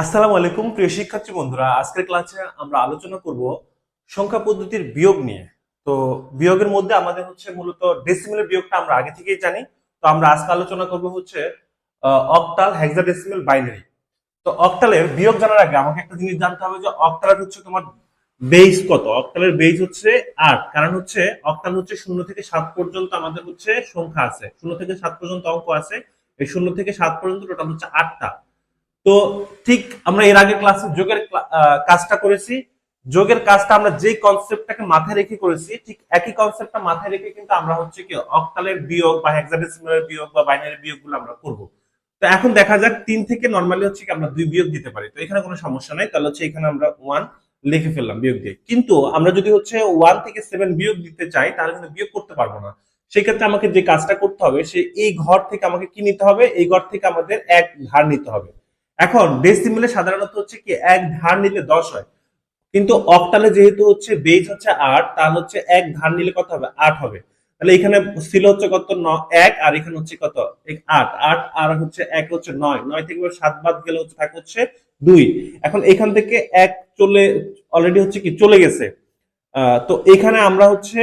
আসসালামু আলাইকুম, প্রিয় শিক্ষার্থী বন্ধুরা। আজকের ক্লাসে আমরা আলোচনা করব সংখ্যা পদ্ধতির বিয়োগ নিয়ে। তো বিয়োগের মধ্যে আমাদের হচ্ছে মূলত ডেসিমেলের বিয়োগটা আমরা আগে থেকেই জানি। তো আমরা আজকে আলোচনা করব হচ্ছে অক্টাল হেক্সাডেসিমেল বাইনারি তো অক্টালের বিয়োগ জানার আগে আমাকে একটা জিনিস জানতে হবে যে অক্টালের হচ্ছে তোমার বেস কত? অক্টালের বেস হচ্ছে আট। কারণ হচ্ছে অক্টাল হচ্ছে শূন্য থেকে সাত পর্যন্ত আমাদের হচ্ছে সংখ্যা আছে। শূন্য থেকে সাত পর্যন্ত অঙ্ক আছে। এই শূন্য থেকে সাত পর্যন্ত টোটাল হচ্ছে আটটা। তো ঠিক আমরা এর আগে ক্লাসে যোগের কাজটা করেছি। যোগের কাজটা আমরা যে কনসেপ্টটাকে মাথায় রেখে করেছি, ঠিক একই কনসেপ্টটা মাথায় রেখে কিন্তু আমরা হচ্ছে কি অক্টালের বিয়োগ বা হেক্সাডেসিমালের বিয়োগ বা বাইনারি বিয়োগগুলো আমরা করব। তো এখন দেখা যাক, তিন থেকে নর্মালি হচ্ছে কি আমরা দুই বিয়োগ দিতে পারি। তো এখানে কোনো সমস্যা নাই, তাহলে হচ্ছে এখানে আমরা ওয়ান লিখে ফেললাম বিয়োগ দিয়ে। কিন্তু আমরা যদি হচ্ছে ওয়ান থেকে সেভেন বিয়োগ দিতে চাই, তাহলে কিন্তু বিয়োগ করতে পারব না। সেক্ষেত্রে আমাকে যে কাজটা করতে হবে, সে এই ঘর থেকে আমাকে কি নিতে হবে? এই ঘর থেকে আমাদের এক ধার নিতে হবে। এখন ডেসিমেলে সাধারণত হচ্ছে কি, এক ধার নিলে দশ হয়। কিন্তু অক্টালে যেহেতু হচ্ছে বেজ হচ্ছে আট, তাহলে হচ্ছে এক ধার নিলে কত হবে? আট হবে। তাহলে এখানে ছিল হচ্ছে কত? ন- এক, আর এখানে হচ্ছে কত? আট। আট আর হচ্ছে এক হচ্ছে নয়। নয় থেকে সাত বাদ গেলে হচ্ছে থাকে হচ্ছে দুই। এখন এখান থেকে এক চলে অলরেডি হচ্ছে কি চলে গেছে। তো এখানে আমরা হচ্ছে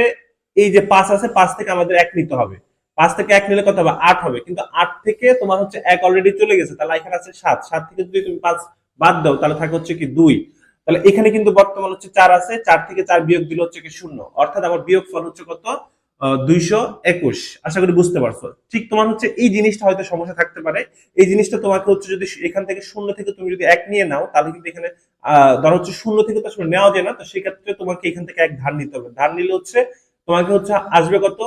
এই যে পাঁচ আছে, পাঁচ থেকে আমাদের এক নিতে হবে। পাঁচ থেকে এক নিলে কত হবে? আট হবে। কিন্তু আট থেকে তোমার হচ্ছে এক অলরেডি চলে গেছে, তাহলে এখানে আছে সাত। সাত থেকে যদি তুমি পাঁচ বাদ দাও, তাহলে থাকে হচ্ছে কি দুই। তাহলে এখানে কিন্তু বর্তমান হচ্ছে চার আছে, চার থেকে চার বিয়োগ দিলে হচ্ছে কি শূন্য। অর্থাৎ আমার বিয়োগ ফল হচ্ছে কত? দুইশো একুশ। আশা করি বুঝতে পারছ। ঠিক তোমার হচ্ছে এই জিনিসটা হয়তো সমস্যা থাকতে পারে। এই জিনিসটা তোমাকে হচ্ছে যদি এখান থেকে শূন্য থেকে তুমি যদি এক নিয়ে নাও, তাহলে কিন্তু এখানে আহ ধরো হচ্ছে শূন্য থেকে তো আসলে নেওয়া যায় না, তো সেক্ষেত্রে তোমাকে এখান থেকে এক ধার নিতে হবে। ধার নিলে হচ্ছে তোমাকে হচ্ছে আসবে কত?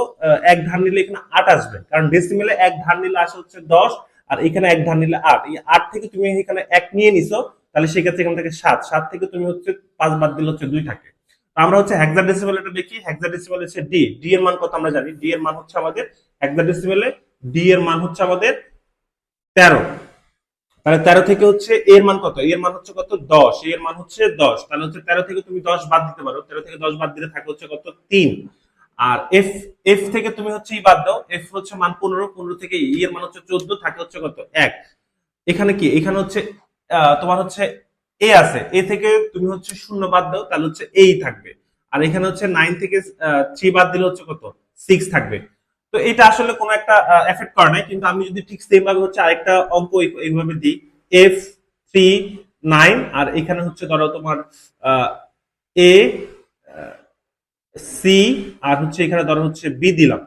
এক ধান নিলে এখানে আট আসবে। কারণ ডেসিমেলে এক ধার নিলে আসে হচ্ছে দশ, আর এখানে এক ধার নিলে আট। এই আট থেকে তুমি এখানে এক নিয়ে নিছো, তাহলে সেক্ষেত্রে এখান থেকে সাত। সাত থেকে তুমি হচ্ছে পাঁচ বাদ দিলে হচ্ছে দুই থাকে। আমরা হচ্ছে হেক্সাডেসিমেল এটা দেখি। হেক্সাডেসিমেল হচ্ছে ডি ডি এর মান কত আমরা জানি? ডি এর মান হচ্ছে আমাদের হেক্সাডেসিমেলে ডি এর মান হচ্ছে আমাদের তেরো। তাহলে তেরো থেকে হচ্ছে এর মান কত? এর মান হচ্ছে কত? দশ। এর মান হচ্ছে দশ। তাহলে হচ্ছে তেরো থেকে তুমি দশ বাদ দিতে পারো। তেরো থেকে দশ বাদ দিলে থাকে হচ্ছে কত? তিন। আর এফ এফ থেকে তুমি হচ্ছে ই বাদ দাও। এফ হচ্ছে মান পনেরো পনেরো থেকে ই এর মান হচ্ছে চোদ্দ, থাকে হচ্ছে কত? এক। এখানে কি? এখানে হচ্ছে তোমার হচ্ছে এ আছে। এ থেকে তুমি হচ্ছে শূন্য বাদ দাও, তাহলে হচ্ছে এই থাকবে। আর এখানে হচ্ছে নাইন থেকে থ্রি বাদ দিলে হচ্ছে কত? সিক্স থাকবে। তো এটা আসলে কোনো একটা এফেক্ট করে নাই, কিন্তু আমি যদি ঠিক সেম ভাবে হচ্ছে আরেকটা অঙ্ক এইভাবে দিই। এফ থ্রি নাইন আর এখানে হচ্ছে ধরো তোমার এ সি আর হচ্ছে এখানে ধরো হচ্ছে বি দিলাম।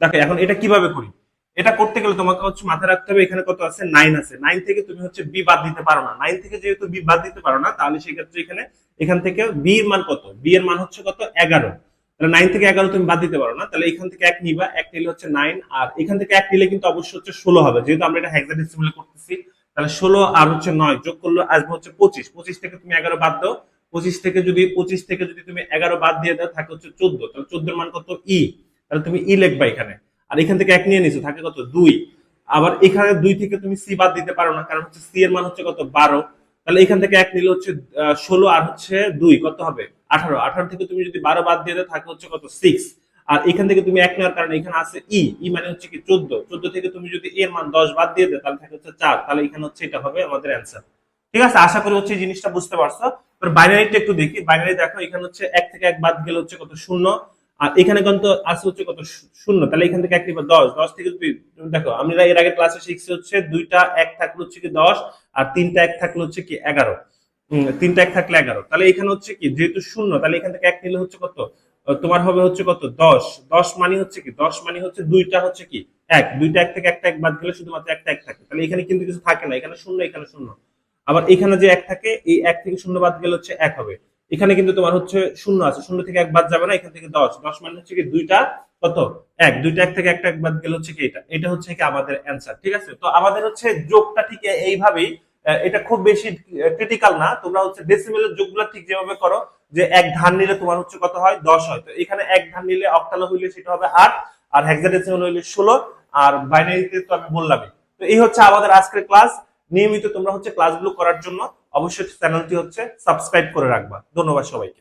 দেখো, এখন এটা কীভাবে করি? এটা করতে গেলে তোমাকে হচ্ছে মাথায় রাখতে হবে, এখানে কত আছে? নাইন আছে। নাইন থেকে তুমি হচ্ছে বি বাদ দিতে পারো না। নাইন থেকে যেহেতু বি বাদ দিতে পারো না, তাহলে সেক্ষেত্রে এখানে, এখান থেকে বি এর মান কত? বি এর মান হচ্ছে কত? এগারো। তাহলে নাইন থেকে এগারো তুমি বাদ দিতে পারো না, তাহলে এখান থেকে এক নিবা। এক নিলে হচ্ছে নাইন আর এখান থেকে এক নিলে কিন্তু অবশ্যই হচ্ছে ষোলো হবে। যেহেতু আমরা এটা হেক্সাডেসিমেলে করতেছি, তাহলে ষোলো আর হচ্ছে নয় যোগ করলে আসবে হচ্ছে পঁচিশ। পঁচিশ থেকে তুমি এগারো বাদ দাও। পঁচিশ থেকে যদি, পঁচিশ থেকে যদি তুমি এগারো বাদ দিয়ে দাও, থাকে হচ্ছে চোদ্দ। তাহলে চোদ্দোর মান কত? ই। তাহলে তুমি ই লিখবা এখানে। আর এখান থেকে এক নিয়ে নিছো, থাকে কত? দুই। আবার এখানে দুই থেকে তুমি সি বাদ দিতে পারো না, কারণ হচ্ছে সি এর মান হচ্ছে কত? বারো। তাহলে এখান থেকে এক নিলে হচ্ছে ষোলো আর হচ্ছে দুই। কত হবে? আঠারো। আঠারো থেকে তুমি যদি বারো বাদ দিয়ে দাও, থাকে হচ্ছে কত? সিক্স আর এখান থেকে তুমি এক নেওয়ার কারণে এখানে আছে ই। ই মানে হচ্ছে কি চোদ্দ। চোদ্দ থেকে তুমি যদি এর মান দশ বাদ দিয়ে দাও, তাহলে থাকে হচ্ছে চার। তাহলে এখানে হচ্ছে এটা হবে আমাদের অ্যান্সার ঠিক আছে? আশা করি হচ্ছে এই জিনিসটা বুঝতে পারছ। বাইনারিটা একটু দেখি। বাইনারি দেখো, এখানে হচ্ছে এক থেকে এক বাদ গেলে হচ্ছে কত শূন্য, আর এখানে কিন্তু আছে হচ্ছে কত শূন্য, তাহলে এখান থেকে এক নিবা দশ দশ থেকে দেখো, আমরা এর আগে ক্লাসে শিখছি হচ্ছে দুইটা এক থাকলে হচ্ছে কি দশ, আর তিনটা এক থাকলে হচ্ছে কি এগারো। তিনটা এক থাকলে এগারো। তাহলে এখানে হচ্ছে কি, যেহেতু শূন্য, তাহলে এখান থেকে এক নিলে হচ্ছে কত? তোমার হবে হচ্ছে কত? দশ। দশ মানে হচ্ছে কি? দশ মানে হচ্ছে দুইটা হচ্ছে কি? এক। দুইটা এক থেকে একটা এক বাদ গেলে শুধুমাত্র একটা এক থাকে। তাহলে এখানে কিন্তু কিছু থাকে না। এখানে শূন্য এখানে শূন্য। আবার এখানে যে এক থাকে, এই এক থেকে শূন্য বাদ গেলে হচ্ছে এক হবে। এখানে কিন্তু তোমার হচ্ছে শূন্য আছে, শূন্য থেকে এক বাদ যাবে না, এখান থেকে দশ। দশ মানে হচ্ছে কি দুইটা কত? এক। দুইটা এক থেকে একটা এক বাদ গেলে হচ্ছে কি এটা? এটা হচ্ছে কি আমাদের অ্যান্সার ঠিক আছে? তো আমাদের হচ্ছে যোগটা ঠিক এইভাবেই এটা খুব বেশি ক্রিটিক্যাল না। তোমরা হচ্ছে ডেসিমেলের যোগগুলো ঠিক যেভাবে করো, যে এক ধান নিলে তোমার হচ্ছে কত হয়? দশ হয়। তো এখানে এক ধান নিলে অক্টালো হইলে সেটা হবে আট, আর হেক্সাডেসিমেল হইলে ষোলো, আর বাইনারিতে তো আমি বললামই। তো এই হচ্ছে আমাদের আজকের ক্লাস নিয়মিত তোমরা হচ্ছে ক্লাসগুলো করার জন্য অবশ্যই চ্যানেলটি হচ্ছে সাবস্ক্রাইব করে রাখবা। ধন্যবাদ সবাইকে।